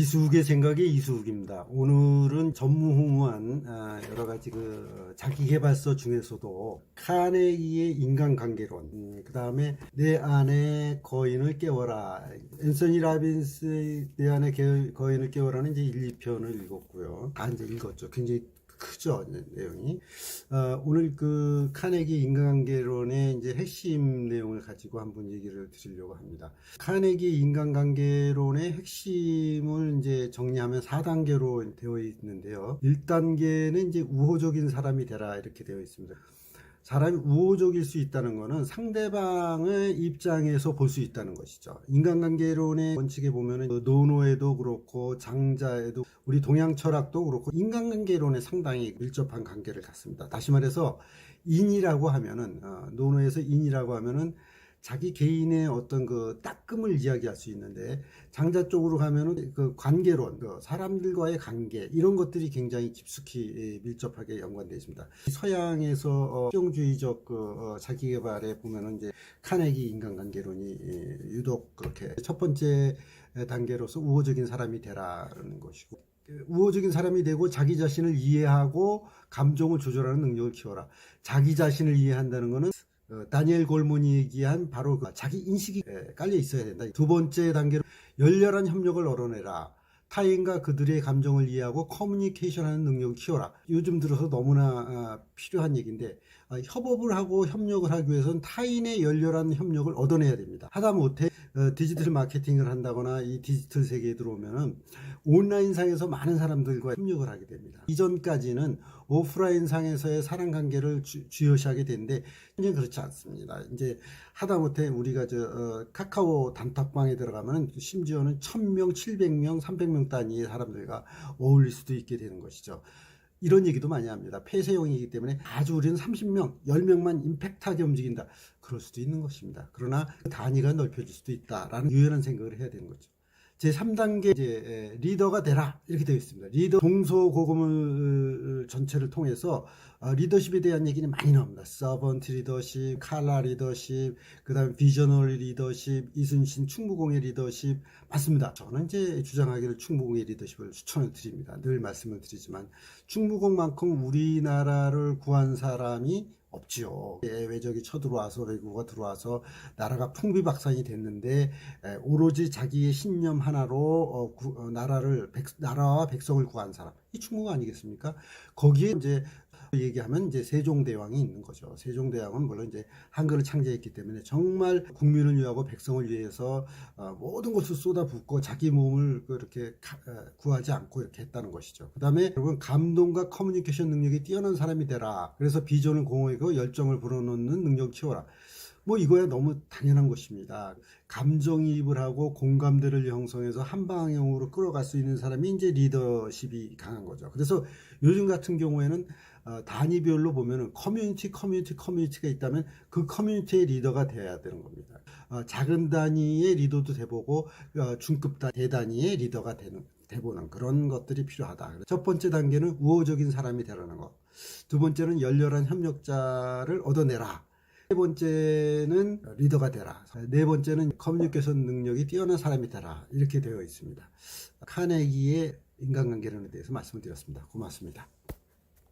이수욱의 생각의 이수욱입니다. 오늘은 전무후무한 아, 여러 가지 그 자기개발서 중에서도 카네기의 인간관계론, 그 다음에 내 안의 거인을 깨워라. 앤서니 라빈스의 내 개- 거인을 깨워라는 이제 1, 2편을 읽었고요. 다 이제 읽었죠. 굉장히 크죠 네, 내용이. 어, 오늘 그 카네기 인간관계론의 이제 핵심 내용을 가지고 한번 얘기를 드리려고 합니다. 카네기 인간관계론의 핵심을 이제 정리하면 4단계로 되어 있는데요. 1단계는 이제 우호적인 사람이 되라 이렇게 되어 있습니다. 사람이 우호적일 수 있다는 것은 상대방의 입장에서 볼 수 있다는 것이죠. 인간관계론의 원칙에 보면은 그 노노에도 그렇고 장자에도 우리 동양 철학도 그렇고 인간관계론에 상당히 밀접한 관계를 갖습니다. 다시 말해서 인이라고 하면은 어, 노노에서 인이라고 하면은 자기 개인의 어떤 그 따끔을 이야기할 수 있는데 장자 쪽으로 가면은 그 관계론, 그 사람들과의 관계 이런 것들이 굉장히 깊숙이 예, 밀접하게 연관되어 있습니다. 서양에서 어, 실용주의적 그 어, 자기개발에 보면은 이제 카네기 인간관계론이 예, 유독 그렇게 첫 번째 단계로서 우호적인 사람이 되라는 것이고 우호적인 사람이 되고 자기 자신을 이해하고 감정을 조절하는 능력을 키워라. 자기 자신을 이해한다는 것은 어, 다니엘 골몬이 얘기한 바로 그 자기 인식이 에, 깔려 있어야 된다. 두 번째 단계로 열렬한 협력을 얻어내라. 타인과 그들의 감정을 이해하고 커뮤니케이션하는 능력을 키워라. 요즘 들어서 너무나 아, 필요한 얘기인데 아, 협업을 하고 협력을 하기 위해서는 타인의 열렬한 협력을 얻어내야 됩니다. 하다 못해 어, 디지털 마케팅을 한다거나 이 디지털 세계에 들어오면은 온라인 상에서 많은 사람들과 협력을 하게 됩니다. 이전까지는 오프라인 상에서의 사람 관계를 주, 주요시하게 되는데 이제 그렇지 않습니다. 이제 하다못해 우리가 저 어, 카카오 단톡방에 들어가면 심지어는 1000명, 700명, 300명 단위의 사람들과 어울릴 수도 있게 되는 것이죠. 이런 얘기도 많이 합니다. 폐쇄형이기 때문에 아주 우리는 30명, 10명만 임팩트하게 움직인다. 그럴 수도 있는 것입니다. 그러나 그 단위가 넓혀질 수도 있다라는 유연한 생각을 해야 되는 거죠. 제 3단계 이제 리더가 되라 이렇게 되어 있습니다. 리더 동서고금을 전체를 통해서 어, 리더십에 대한 얘기는 많이 나옵니다. 서번트 리더십, 칼라 리더십, 그다음에 비저널 리더십, 이순신 충무공의 리더십 맞습니다. 저는 이제 주장하기를 충무공의 리더십을 추천을 드립니다. 늘 말씀을 드리지만 충무공만큼 우리나라를 구한 사람이 없지요. 예, 외적이 쳐들어와서 외국어가 들어와서 나라가 풍비박산이 됐는데 에, 오로지 자기의 신념 하나로 어, 구- 어, 나라를 백, 나라와 백성을 구한 사람 이 충무가 아니겠습니까? 거기에 이제 얘기하면 이제 세종대왕이 있는 거죠. 세종대왕은 물론 이제 한글을 창제했기 때문에 정말 국민을 위하고 백성을 위해서 어, 모든 것을 쏟아붓고 자기 몸을 그렇게 가- 어, 구하지 않고 이렇게 했다는 것이죠. 그 다음에 여러분 감동과 커뮤니케이션 능력이 뛰어난 사람이 되라. 그래서 비전을 공허하고 열정을 불어넣는 능력을 키워라. 뭐 이거야 너무 당연한 것입니다. 감정이입을 하고 공감대를 형성해서 한 방향으로 끌어갈 수 있는 사람이 이제 리더십이 강한 거죠. 그래서 요즘 같은 경우에는 어, 단위별로 보면은 커뮤니티, 커뮤니티, 커뮤니티가 있다면 그 커뮤니티의 리더가 돼야 되는 겁니다. 어, 작은 단위의 리더도 돼보고 어, 중급 단 대단위의 리더가 되는 돼보는 그런 것들이 필요하다. 첫 번째 단계는 우호적인 사람이 되라는 것. 두 번째는 열렬한 협력자를 얻어내라. 세 번째는 리더가 되라. 네 번째는 커뮤니케이션 능력이 뛰어난 사람이 되라. 이렇게 되어 있습니다. 카네기의 인간관계론에 대해서 말씀을 드렸습니다. 고맙습니다.